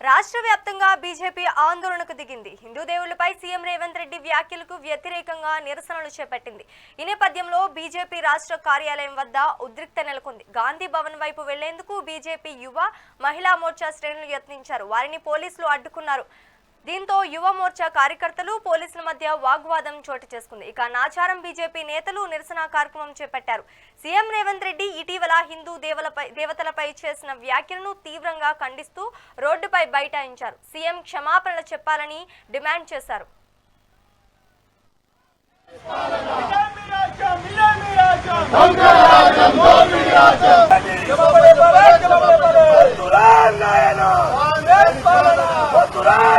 రాష్ట్ర వ్యాప్తంగా బీజేపీ ఆందోళనకు దిగింది. హిందూ దేవుళ్ళపై సీఎం రేవంత్ రెడ్డి వ్యాఖ్యలకు వ్యతిరేకంగా నిరసనలు చేపట్టింది. ఈ నేపథ్యంలో బీజేపీ రాష్ట్ర కార్యాలయం వద్ద ఉద్రిక్త నెలకొంది. గాంధీ భవన్ వైపు వెళ్ళేందుకు బీజేపీ యువ మహిళా మోర్చా శ్రేణులు యత్నించారు. వారిని పోలీసులు అడ్డుకున్నారు. దీంతో యువ మోర్చా కార్యకర్తలు పోలీసుల మధ్య వాగ్వాదం చోటు చేసుకుంది. ఇక నాచారం బీజేపీ నేతలు నిరసన కార్యక్రమం చేపట్టారు. సీఎం రేవంత్ రెడ్డి ఇటీవల హిందూ దేవలపై దేవతలపై చేసిన వ్యాఖ్యలను తీవ్రంగా ఖండిస్తూ రోడ్డుపై బైఠాయించారు. సీఎం క్షమాపణలు చెప్పాలని డిమాండ్ చేశారు. రాజ్యం.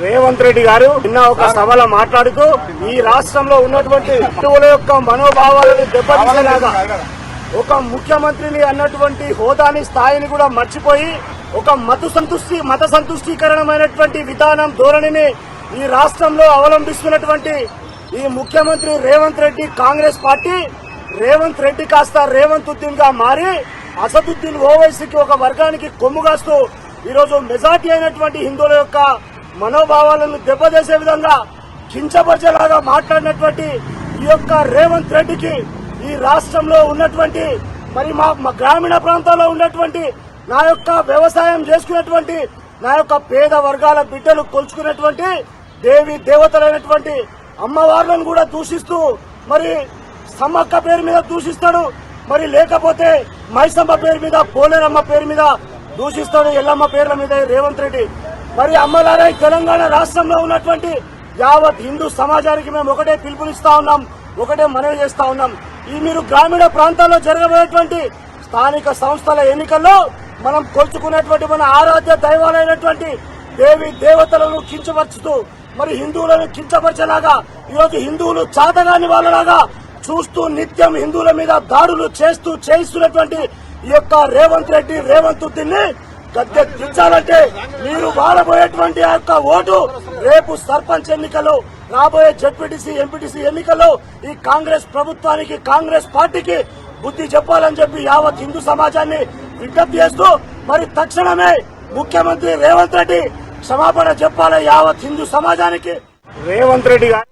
రేవంత్ రెడ్డి గారు నిన్న ఒక సభలో మాట్లాడుతూ ఈ రాష్ట్రంలో ఉన్నటువంటి హిందువుల యొక్క మనోభావాలను దెబ్బతీసేలాగా ఒక ముఖ్యమంత్రిని అన్నటువంటి హోదాని స్థాయిని కూడా మర్చిపోయి ఒక మత సంతుష్టి మత సంతుష్టీకరణమైనటువంటి విధానం ధోరణిని ఈ రాష్ట్రంలో అవలంబిస్తున్నటువంటి ఈ ముఖ్యమంత్రి రేవంత్ రెడ్డి కాంగ్రెస్ పార్టీ రేవంత్ రెడ్డి కాస్త రేవంత్ ఉద్దీన్గా మారి అసదుద్దీన్ ఓవైసీకి ఒక వర్గానికి కొమ్ము కాస్తూ ఈరోజు మెజార్టీ అయినటువంటి హిందువుల యొక్క మనోభావాలను దెబ్బతీసే విధంగా కించపరిచేలాగా మాట్లాడినటువంటి ఈ యొక్క రేవంత్ రెడ్డికి ఈ రాష్ట్రంలో ఉన్నటువంటి మరి మా మా గ్రామీణ ప్రాంతాల్లో ఉన్నటువంటి నా యొక్క వ్యవసాయం చేసుకునేటువంటి నా యొక్క పేద వర్గాల బిడ్డలు కొలుచుకునేటువంటి దేవి దేవతలైనటువంటి అమ్మవార్లను కూడా దూషిస్తూ మరి సమ్మక్క పేరు మీద దూషిస్తాడు మరి లేకపోతే మైసమ్మ పేరు మీద పోలేరమ్మ పేరు మీద దూషిస్తాడు ఎల్లమ్మ పేర్ల మీద రేవంత్ రెడ్డి. మరి అమ్మలారా తెలంగాణ రాష్ట్రంలో ఉన్నటువంటి యావత్ హిందూ సమాజానికి మేము ఒకటే పిలుపునిస్తా ఉన్నాం ఒకటే మనవి చేస్తా ఉన్నాం. ఈ మీరు గ్రామీణ ప్రాంతాల్లో జరగబోయేటువంటి స్థానిక సంస్థల ఎన్నికల్లో మనం కొలుచుకునేటువంటి మన ఆరాధ్య దైవాలైనటువంటి దేవి దేవతలను కించపరుచుతూ మరి హిందువులను కించపరిచేలాగా ఈరోజు హిందువులు చాతగాని వాళ్ళలాగా చూస్తూ నిత్యం హిందువుల మీద దాడులు చేస్తూ చేయిస్తున్నటువంటి ఈ యొక్క రేవంత్ రెడ్డి రేవంత్ ఉద్దీన్ని గద్దె మీరు వాడబోయేటువంటి ఆ యొక్క ఓటు రేపు సర్పంచ్ ఎన్నికలు రాబోయే జడ్పీటీసీ ఎంపీటీసీ ఎన్నికల్లో ఈ కాంగ్రెస్ ప్రభుత్వానికి కాంగ్రెస్ పార్టీకి బుద్ధి చెప్పాలని చెప్పి యావత్ హిందూ సమాజాన్ని విజ్ఞప్తి చేస్తూ మరి తక్షణమే ముఖ్యమంత్రి రేవంత్ రెడ్డి క్షమాపణ చెప్పాలి యావత్ హిందూ సమాజానికి. రేవంత్ రెడ్డి గారు